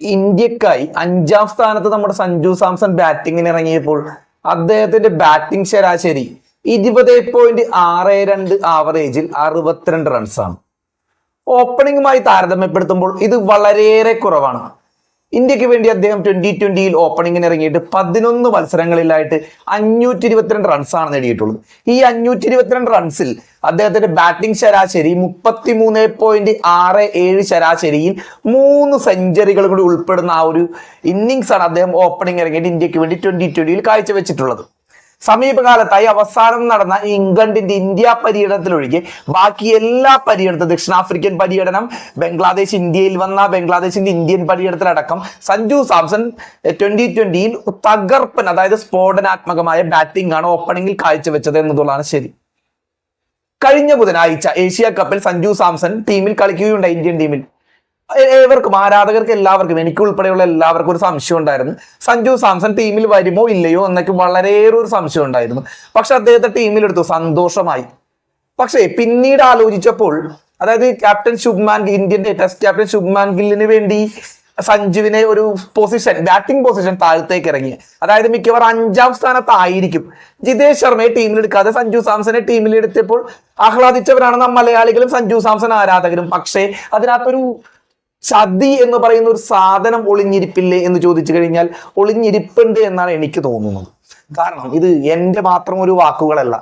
ഇന്ത്യക്കായി അഞ്ചാം സ്ഥാനത്ത് നമ്മുടെ സഞ്ജു സാംസൺ ബാറ്റിങ്ങിന് ഇറങ്ങിയപ്പോൾ അദ്ദേഹത്തിന്റെ ബാറ്റിംഗ് ശരാശരി ഇരുപത് പോയിന്റ് ആറ് രണ്ട് ആവറേജിൽ അറുപത്തിരണ്ട് റൺസാണ് ഓപ്പണിംഗുമായി താരതമ്യപ്പെടുത്തുമ്പോൾ ഇത് വളരെയേറെ കുറവാണ്. ഇന്ത്യയ്ക്ക് വേണ്ടി അദ്ദേഹം ട്വന്റി ട്വന്റിയിൽ ഓപ്പണിങ്ങിന് ഇറങ്ങിയിട്ട് പതിനൊന്ന് മത്സരങ്ങളിലായിട്ട് അഞ്ഞൂറ്റി ഇരുപത്തിരണ്ട് റൺസാണ് നേടിയിട്ടുള്ളത്. ഈ അഞ്ഞൂറ്റി ഇരുപത്തിരണ്ട് റൺസിൽ അദ്ദേഹത്തിന്റെ ബാറ്റിംഗ് ശരാശരി മുപ്പത്തി മൂന്ന് പോയിന്റ് ആറ് ഏഴ് ശരാശരിയിൽ മൂന്ന് സെഞ്ചുറികൾ കൂടി ഉൾപ്പെടുന്ന ആ ഒരു ഇന്നിങ്സ് ആണ് അദ്ദേഹം ഓപ്പണിംഗ് ഇറങ്ങിയിട്ട് ഇന്ത്യയ്ക്ക് വേണ്ടി ട്വന്റി ട്വന്റിയിൽ കാഴ്ചവെച്ചിട്ടുള്ളത്. സമീപകാലത്തായി അവസാനം നടന്ന ഇംഗ്ലണ്ടിന്റെ ഇന്ത്യ പര്യടനത്തിലൊഴികെ ബാക്കി എല്ലാ പര്യടനത്തിലും ദക്ഷിണാഫ്രിക്കൻ പര്യടനം ബംഗ്ലാദേശ് ഇന്ത്യയിൽ വന്ന ബംഗ്ലാദേശിന്റെ ഇന്ത്യൻ പര്യടനത്തിലടക്കം സഞ്ജു സാംസൺ ട്വന്റി ട്വന്റിയിൽ തകർപ്പൻ അതായത് സ്ഫോടനാത്മകമായ ബാറ്റിംഗ് ആണ് ഓപ്പണിംഗിൽ കാഴ്ചവെച്ചത് എന്നതുള്ളതാണ് ശരി. കഴിഞ്ഞ ബുധനാഴ്ച ഏഷ്യ കപ്പിൽ സഞ്ജു സാംസൺ ടീമിൽ കളിക്കുകയുണ്ടായി ഇന്ത്യൻ ടീമിൽ ഏവർക്കും ആരാധകർക്ക് എല്ലാവർക്കും എനിക്ക് ഉൾപ്പെടെയുള്ള എല്ലാവർക്കും ഒരു സംശയം ഉണ്ടായിരുന്നു. സഞ്ജു സാംസൺ ടീമിൽ വരുമോ ഇല്ലയോ എന്നൊക്കെ വളരെയേറെ ഒരു സംശയം ഉണ്ടായിരുന്നു. പക്ഷെ അദ്ദേഹത്തെ ടീമിലെടുത്തു സന്തോഷമായി. പക്ഷേ പിന്നീട് ആലോചിച്ചപ്പോൾ അതായത് ക്യാപ്റ്റൻ ശുഭ്മാൻ ഗിൽ ഇന്ത്യന്റെ ടെസ്റ്റ് ക്യാപ്റ്റൻ ശുഭ്മാൻ ഗില്ലിന് വേണ്ടി സഞ്ജുവിനെ ഒരു പൊസിഷൻ ബാറ്റിംഗ് പൊസിഷൻ താഴത്തേക്ക് ഇറങ്ങി. അതായത് മിക്കവാറും അഞ്ചാം സ്ഥാനത്തായിരിക്കും. ജിതേഷ് ശർമ്മയെ ടീമിലെടുക്കാതെ സഞ്ജു സാംസനെ ടീമിലെടുത്തപ്പോൾ ആഹ്ലാദിച്ചവരാണ് നാം മലയാളികളും സഞ്ജു സാംസൺ ആരാധകരും. പക്ഷേ അതിനകത്തൊരു ചതി എന്ന് പറയുന്ന ഒരു സാധനം ഒളിഞ്ഞിരിപ്പില്ലേ എന്ന് ചോദിച്ചു കഴിഞ്ഞാൽ ഒളിഞ്ഞിരിപ്പുണ്ട് എന്നാണ് എനിക്ക് തോന്നുന്നത്. കാരണം ഇത് എന്റെ മാത്രം ഒരു വാക്കുകളല്ല.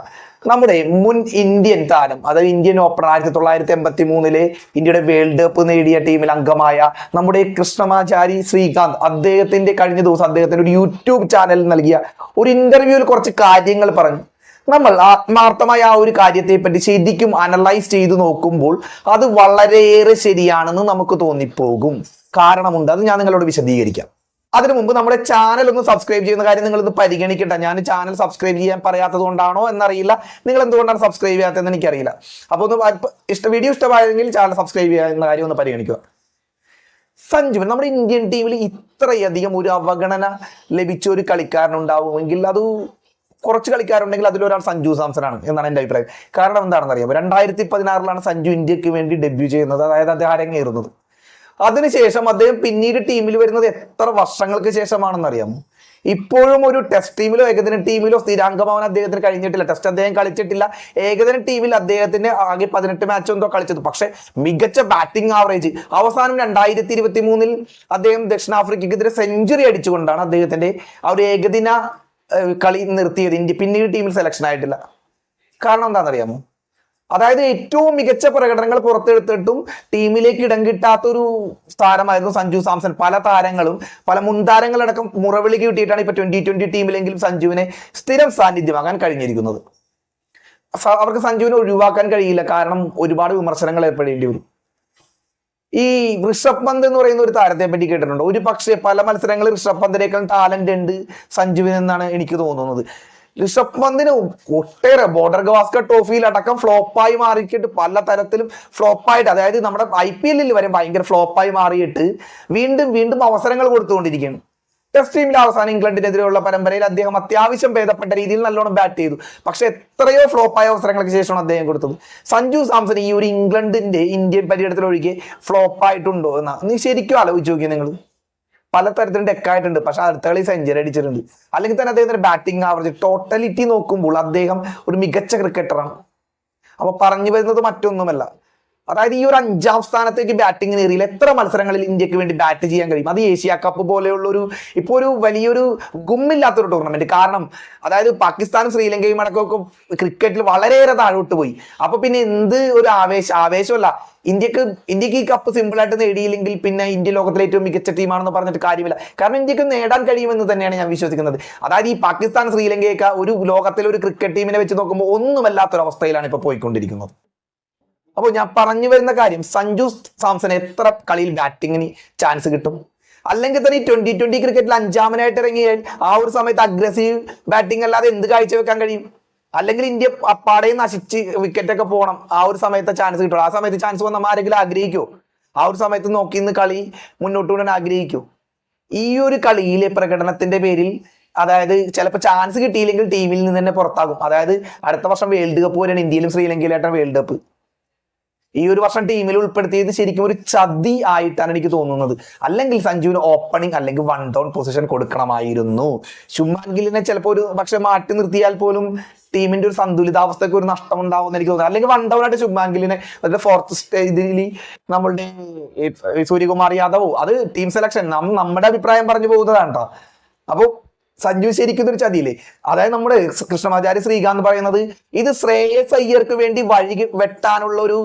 നമ്മുടെ മുൻ ഇന്ത്യൻ താരം അതായത് ഇന്ത്യൻ ഓപ്പൺ ആയിരത്തി തൊള്ളായിരത്തി എൺപത്തി മൂന്നിലെ ഇന്ത്യയുടെ വേൾഡ് കപ്പ് നേടിയ ടീമിൽ അംഗമായ നമ്മുടെ കൃഷ്ണമാചാരി ശ്രീകാന്ത് അദ്ദേഹത്തിന്റെ കഴിഞ്ഞ ദിവസം അദ്ദേഹത്തിന്റെ ഒരു യൂട്യൂബ് ചാനലിൽ നൽകിയ ഒരു ഇന്റർവ്യൂവിൽ കുറച്ച് കാര്യങ്ങൾ പറഞ്ഞു. നമ്മൾ ആത്മാർത്ഥമായ ആ ഒരു കാര്യത്തെ പറ്റി ശരിക്കും അനലൈസ് ചെയ്തു നോക്കുമ്പോൾ അത് വളരെയേറെ ശരിയാണെന്ന് നമുക്ക് തോന്നിപ്പോകും. കാരണമുണ്ട്. അത് ഞാൻ നിങ്ങളോട് വിശദീകരിക്കാം. അതിനു മുമ്പ് നമ്മുടെ ചാനൽ ഒന്ന് സബ്സ്ക്രൈബ് ചെയ്യുന്ന കാര്യം നിങ്ങൾ ഒന്ന് പരിഗണിക്കട്ടെ ഞാൻ ചാനൽ സബ്സ്ക്രൈബ് ചെയ്യാൻ പറയാത്തത് കൊണ്ടാണോ എന്നറിയില്ല. നിങ്ങൾ എന്തുകൊണ്ടാണ് സബ്സ്ക്രൈബ് ചെയ്യാത്തതെന്ന് എനിക്കറിയില്ല. അപ്പോൾ ഒന്ന് ഇഷ്ട വീഡിയോ ഇഷ്ടമായെങ്കിൽ ചാനൽ സബ്സ്ക്രൈബ് ചെയ്യുന്ന കാര്യം ഒന്ന് പരിഗണിക്കുക. സഞ്ജു നമ്മുടെ ഇന്ത്യൻ ടീമിൽ ഇത്രയധികം ഒരു അവഗണന ലഭിച്ച ഒരു കളിക്കാരനുണ്ടാവുമെങ്കിൽ അത് കുറച്ച് കളിക്കാരുണ്ടെങ്കിൽ അതിലൊരാൾ സഞ്ജു സാംസൺ ആണ് എന്നാണ് എന്റെ അഭിപ്രായം. കാരണം എന്താണെന്ന് അറിയാം രണ്ടായിരത്തി പതിനാറിലാണ് സഞ്ജു ഇന്ത്യയ്ക്ക് വേണ്ടി ഡെബ്യൂ ചെയ്യുന്നത്. അതായത് അദ്ദേഹം അരങ്ങേറുന്നത് അതിനുശേഷം അദ്ദേഹം പിന്നീട് ടീമിൽ വരുന്നത് എത്ര വർഷങ്ങൾക്ക് ശേഷമാണെന്ന് അറിയാമോ? ഇപ്പോഴും ഒരു ടെസ്റ്റ് ടീമിലോ ഏകദിന ടീമിലോ സ്ഥിരാംഗമാവാൻ അദ്ദേഹത്തിന് കഴിഞ്ഞിട്ടില്ല. ടെസ്റ്റ് അദ്ദേഹം കളിച്ചിട്ടില്ല. ഏകദിന ടീമിൽ അദ്ദേഹത്തിന് ആകെ പതിനെട്ട് മാച്ച് എന്തോ കളിച്ചത്. പക്ഷെ മികച്ച ബാറ്റിംഗ് ആവറേജ് അവസാനം രണ്ടായിരത്തി ഇരുപത്തി മൂന്നിൽ അദ്ദേഹം ദക്ഷിണാഫ്രിക്കയ്ക്കെതിരെ സെഞ്ചുറി അടിച്ചുകൊണ്ടാണ് അദ്ദേഹത്തിന്റെ ആ ഒരു ഏകദിന കളി നിർത്തിയത് ഇന്ത്യ പിന്നീട് ടീമിൽ സെലക്ഷൻ ആയിട്ടില്ല. കാരണം എന്താണെന്നറിയാമോ? അതായത് ഏറ്റവും മികച്ച പ്രകടനങ്ങൾ പുറത്തെടുത്തിട്ടും ടീമിലേക്ക് ഇടം കിട്ടാത്തൊരു താരമായിരുന്നു സഞ്ജു സാംസൺ. പല താരങ്ങളും പല മുൻ മുൻതാരങ്ങളടക്കം മുറവിളി കിട്ടിയിട്ടാണ് ഇപ്പൊ ട്വന്റി ട്വന്റി ടീമിലെങ്കിലും സഞ്ജുവിനെ സ്ഥിരം സാന്നിധ്യമാകാൻ കഴിഞ്ഞിരിക്കുന്നത്. അവർക്ക് സഞ്ജുവിനെ ഒഴിവാക്കാൻ കഴിയില്ല. കാരണം ഒരുപാട് വിമർശനങ്ങൾ ഏർപ്പെടേണ്ടി വരും. ഈ ഋഷഭ് പന്ത് എന്ന് പറയുന്ന ഒരു താരത്തെ പറ്റി കേട്ടിട്ടുണ്ട്? ഒരു പക്ഷേ പല മത്സരങ്ങളിൽ ഋഷഭ് പന്തിനേക്കാൾ ടാലന്റ് ഉണ്ട് സഞ്ജുവിന് എന്നാണ് എനിക്ക് തോന്നുന്നത്. ഋഷഭ് പന്തിന് ഒട്ടേറെ ബോർഡർ ഗവാസ്കർ ട്രോഫിയിൽ അടക്കം ഫ്ലോപ്പായി മാറിയിട്ട് പല തരത്തിലും ഫ്ലോപ്പായിട്ട് അതായത് നമ്മുടെ ഐ പി എല്ലിൽ വരെ ഭയങ്കര ഫ്ലോപ്പായി മാറിയിട്ട് വീണ്ടും വീണ്ടും അവസരങ്ങൾ കൊടുത്തുകൊണ്ടിരിക്കുകയാണ്. ടെസ്റ്റ് ടീമിലെ അവസാനം ഇംഗ്ലണ്ടിനെതിരെയുള്ള പരമ്പരയിൽ അദ്ദേഹം അത്യാവശ്യം ഭേദപ്പെട്ട രീതിയിൽ നല്ലോണം ബാറ്റ് ചെയ്തു. പക്ഷെ എത്രയോ ഫ്ലോപ്പായ അവസരങ്ങൾക്ക് ശേഷമാണ് അദ്ദേഹം കൊടുത്തത്. സഞ്ജു സാംസൺ ഈ ഒരു ഇംഗ്ലണ്ടിന്റെ ഇന്ത്യൻ പര്യടനത്തിൽ ഒഴികെ ഫ്ലോപ്പായിട്ടുണ്ടോ എന്നാ? നീ ശരിക്കും ആലോചിച്ച് നോക്കിയ നിങ്ങൾ. പലതരത്തിലും ഡെക്കായിട്ടുണ്ട് പക്ഷെ അടുത്ത കളി സെഞ്ചുറി അടിച്ചിട്ടുണ്ട്. അല്ലെങ്കിൽ തന്നെ അദ്ദേഹത്തിന്റെ ബാറ്റിംഗ് ആവറേജ് ടോട്ടലിറ്റി നോക്കുമ്പോൾ അദ്ദേഹം ഒരു മികച്ച ക്രിക്കറ്ററാണ് അപ്പൊ പറഞ്ഞു വരുന്നത് മറ്റൊന്നുമല്ല. അതായത് ഈ ഒരു അഞ്ചാം സ്ഥാനത്തേക്ക് ബാറ്റിംഗ് ഏറിയിൽ എത്ര മത്സരങ്ങളിൽ ഇന്ത്യയ്ക്ക് വേണ്ടി ബാറ്റ് ചെയ്യാൻ കഴിയും? അത് ഏഷ്യ കപ്പ് പോലെയുള്ള ഒരു ഇപ്പോൾ ഒരു വലിയൊരു ഗുമ്മില്ലാത്തൊരു ടൂർണമെന്റ് കാരണം അതായത് പാകിസ്ഥാനും ശ്രീലങ്കയും അടക്കമൊക്കെ ക്രിക്കറ്റിൽ വളരെയേറെ താഴോട്ട് പോയി. അപ്പൊ പിന്നെ എന്ത് ഒരു ആവേശം ആവേശമല്ല. ഇന്ത്യയ്ക്ക് ഇന്ത്യയ്ക്ക് ഈ കപ്പ് സിമ്പിളായിട്ട് നേടിയില്ലെങ്കിൽ പിന്നെ ഇന്ത്യ ലോകത്തിലെ ഏറ്റവും മികച്ച ടീമാണെന്ന് പറഞ്ഞിട്ട് കാര്യമില്ല. കാരണം ഇന്ത്യയ്ക്ക് നേടാൻ കഴിയുമെന്ന് തന്നെയാണ് ഞാൻ വിശ്വസിക്കുന്നത്. അതായത് ഈ പാകിസ്ഥാൻ ശ്രീലങ്കയൊക്കെ ഒരു ലോകത്തിലെ ഒരു ക്രിക്കറ്റ് ടീമിനെ വെച്ച് നോക്കുമ്പോൾ ഒന്നുമല്ലാത്തൊരവസ്ഥയിലാണ് ഇപ്പൊ പോയിക്കൊണ്ടിരിക്കുന്നത്. അപ്പോൾ ഞാൻ പറഞ്ഞു വരുന്ന കാര്യം സഞ്ജു സാംസൺ എത്ര കളിയിൽ ബാറ്റിങ്ങിന് ചാൻസ് കിട്ടും? അല്ലെങ്കിൽ തന്നെ ഈ ട്വന്റി ട്വന്റി ക്രിക്കറ്റിൽ അഞ്ചാമനായിട്ട് ഇറങ്ങിയാൽ ആ ഒരു സമയത്ത് അഗ്രസീവ് ബാറ്റിംഗ് അല്ലാതെ എന്ത് കാഴ്ചവെക്കാൻ കഴിയും? അല്ലെങ്കിൽ ഇന്ത്യ അപ്പാടെ നശിച്ച് വിക്കറ്റൊക്കെ പോകണം ആ ഒരു സമയത്ത് ചാൻസ് കിട്ടും. ആ സമയത്ത് ചാൻസ് വന്നാൽ ആരെങ്കിലും ആഗ്രഹിക്കുമോ ആ ഒരു സമയത്ത് നോക്കി നിന്ന് കളി മുന്നോട്ട് കൊണ്ടുവരാൻ ആഗ്രഹിക്കൂ ഈ ഒരു കളിയിലെ പ്രകടനത്തിന്റെ പേരിൽ അതായത് ചിലപ്പോൾ ചാൻസ് കിട്ടിയില്ലെങ്കിൽ ടീമിൽ നിന്ന് തന്നെ പുറത്താകും. അതായത് അടുത്ത വർഷം വേൾഡ് കപ്പ് വരെയാണ് ഇന്ത്യയിലും ശ്രീലങ്കയിലായിട്ടാണ് വേൾഡ് കപ്പ് ഈ ഒരു വർഷം ടീമിൽ ഉൾപ്പെടുത്തിയത് ശരിക്കും ഒരു ചതി ആയിട്ടാണ് എനിക്ക് തോന്നുന്നത്. അല്ലെങ്കിൽ സഞ്ജുവിന് ഓപ്പണിംഗ് അല്ലെങ്കിൽ വൺ ഡൗൺ പൊസിഷൻ കൊടുക്കണമായിരുന്നു. ശുമാൻ ഗില്ലിനെ ചിലപ്പോൾ ഒരു പക്ഷെ മാറ്റി നിർത്തിയാൽ പോലും ടീമിന്റെ ഒരു സന്തുലിതാവസ്ഥയ്ക്ക് ഒരു നഷ്ടം ഉണ്ടാവുമെന്ന് എനിക്ക് തോന്നുന്നു അല്ലെങ്കിൽ വൺ ഡൗൺ ആയിട്ട് ശുഭാൻ ഗില്ലിനെ അതിന്റെ ഫോർത്ത് സ്റ്റേജിൽ നമ്മളുടെ സൂര്യകുമാർ യാദവോ. അത് ടീം സെലക്ഷൻ നാം നമ്മുടെ അഭിപ്രായം പറഞ്ഞു പോകുന്നതാണ് കേട്ടോ അപ്പോൾ സഞ്ജു ശരിക്കും ഒരു ചതിയില്ലേ? അതായത് നമ്മുടെ കൃഷ്ണമാചാര്യ ശ്രീകാന്ത് പറയുന്നത് ഇത് ശ്രേയസ് അയ്യർക്ക് വേണ്ടി വഴി വെട്ടാനുള്ള ഒരു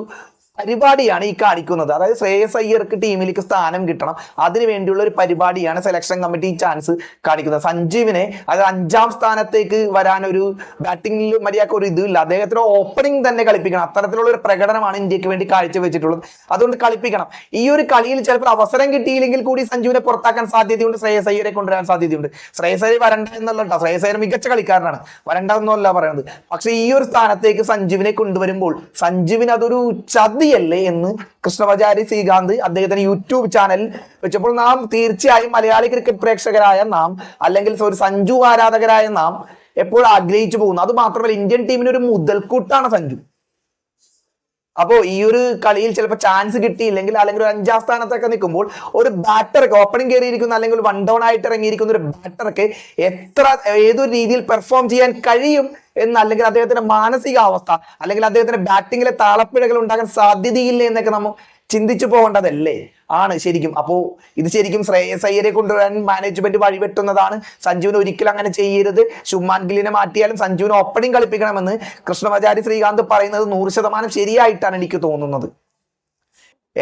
പരിപാടിയാണ് ഈ കാണിക്കുന്നത്. അതായത് ശ്രേയസ് അയ്യർക്ക് ടീമിലേക്ക് സ്ഥാനം കിട്ടണം. അതിനു വേണ്ടിയുള്ള ഒരു പരിപാടിയാണ് സെലക്ഷൻ കമ്മിറ്റി ചാൻസ് കാണിക്കുന്നത്. സഞ്ജീവിനെ അത് അഞ്ചാം സ്ഥാനത്തേക്ക് വരാൻ ഒരു ബാറ്റിംഗിൽ മര്യാദ ഒരു ഇതില്ല അദ്ദേഹത്തിന് ഓപ്പണിംഗ് തന്നെ കളിപ്പിക്കണം. അത്തരത്തിലുള്ള ഒരു പ്രകടനമാണ് ഇന്ത്യയ്ക്ക് വേണ്ടി കാഴ്ചവെച്ചിട്ടുള്ളത്. അതുകൊണ്ട് കളിപ്പിക്കണം. ഈ ഒരു കളിയിൽ ചിലപ്പോൾ അവസരം കിട്ടിയില്ലെങ്കിൽ കൂടി സഞ്ജുവിനെ പുറത്താക്കാൻ സാധ്യതയുണ്ട്. ശ്രേയസ് അയ്യരെ കൊണ്ടുവരാൻ സാധ്യതയുണ്ട്. ശ്രേയസ് അയ്യർ വരണ്ട എന്നല്ല ശ്രേയസ് അയ്യർ മികച്ച കളിക്കാരനാണ്. വരണ്ട എന്നല്ല പറയുന്നത് പക്ഷേ ഈ ഒരു സ്ഥാനത്തേക്ക് സഞ്ജുവിനെ കൊണ്ടുവരുമ്പോൾ സഞ്ജുവിന് അതൊരു ചതിയല്ലേ എന്ന് കൃഷ്ണമാചാരി ശ്രീകാന്ത് അദ്ദേഹത്തിന്റെ യൂട്യൂബ് ചാനൽ വെച്ചപ്പോൾ നാം തീർച്ചയായും മലയാളി ക്രിക്കറ്റ് പ്രേക്ഷകരായ നാം അല്ലെങ്കിൽ ഒരു സഞ്ജു ആരാധകരായ നാം എപ്പോഴും ആഗ്രഹിച്ചു പോകുന്നു. അത് മാത്രമല്ല ഇന്ത്യൻ ടീമിന് ഒരു മുതൽക്കൂട്ടാണ് സഞ്ജു. അപ്പോ ഈ ഒരു കളിയിൽ ചിലപ്പോൾ ചാൻസ് കിട്ടിയില്ലെങ്കിൽ അല്ലെങ്കിൽ ഒരു അഞ്ചാം സ്ഥാനത്തൊക്കെ നിൽക്കുമ്പോൾ ഒരു ബാറ്റർക്ക് ഓപ്പണിംഗ് കയറിയിരിക്കുന്ന അല്ലെങ്കിൽ വൺ ഡൗൺ ആയിട്ട് ഇറങ്ങിയിരിക്കുന്ന ഒരു ബാറ്റർക്ക് എത്ര ഏതൊരു രീതിയിൽ പെർഫോം ചെയ്യാൻ കഴിയും എന്ന് അല്ലെങ്കിൽ അദ്ദേഹത്തിന്റെ മാനസികാവസ്ഥ അല്ലെങ്കിൽ അദ്ദേഹത്തിന്റെ ബാറ്റിങ്ങിലെ താളപ്പിഴകൾ ഉണ്ടാകാൻ സാധ്യതയില്ല എന്നൊക്കെ നമ്മൾ ചിന്തിച്ചു പോകേണ്ടതല്ലേ? ആണ് ശരിക്കും. അപ്പോൾ ഇത് ശരിക്കും ശ്രേയസ് അയ്യരെ കൊണ്ടുവരാൻ മാനേജ്മെന്റ് വഴിവെട്ടുന്നതാണ്. സഞ്ജുവിന് ഒരിക്കലും അങ്ങനെ ചെയ്യരുത്. ശുമാൻ ഗില്ലിനെ മാറ്റിയാലും സഞ്ജുവിന് ഓപ്പണിംഗ് കളിപ്പിക്കണമെന്ന് കൃഷ്ണമാചാരി ശ്രീകാന്ത് പറയുന്നത് നൂറ് ശതമാനം ശരിയായിട്ടാണ് എനിക്ക് തോന്നുന്നത്.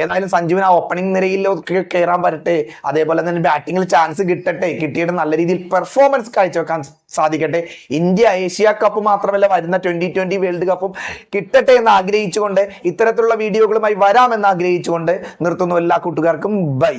ഏതായാലും സഞ്ജുവിന് ആ ഓപ്പണിംഗ് നിരയിലൊക്കെ കയറാൻ വരട്ടെ അതേപോലെ തന്നെ ബാറ്റിംഗിൽ ചാൻസ് കിട്ടട്ടെ. കിട്ടിയിട്ട് നല്ല രീതിയിൽ പെർഫോമൻസ് കാഴ്ചവെക്കാൻ സാധിക്കട്ടെ. ഇന്ത്യ ഏഷ്യ കപ്പ് മാത്രമല്ല വരുന്ന ട്വന്റി ട്വന്റി വേൾഡ് കപ്പും കിട്ടട്ടെ എന്ന് ആഗ്രഹിച്ചുകൊണ്ട് ഇത്തരത്തിലുള്ള വീഡിയോകളുമായി വരാമെന്ന് ആഗ്രഹിച്ചുകൊണ്ട് നിർത്തുന്നു എല്ലാ കൂട്ടുകാർക്കും. ബൈ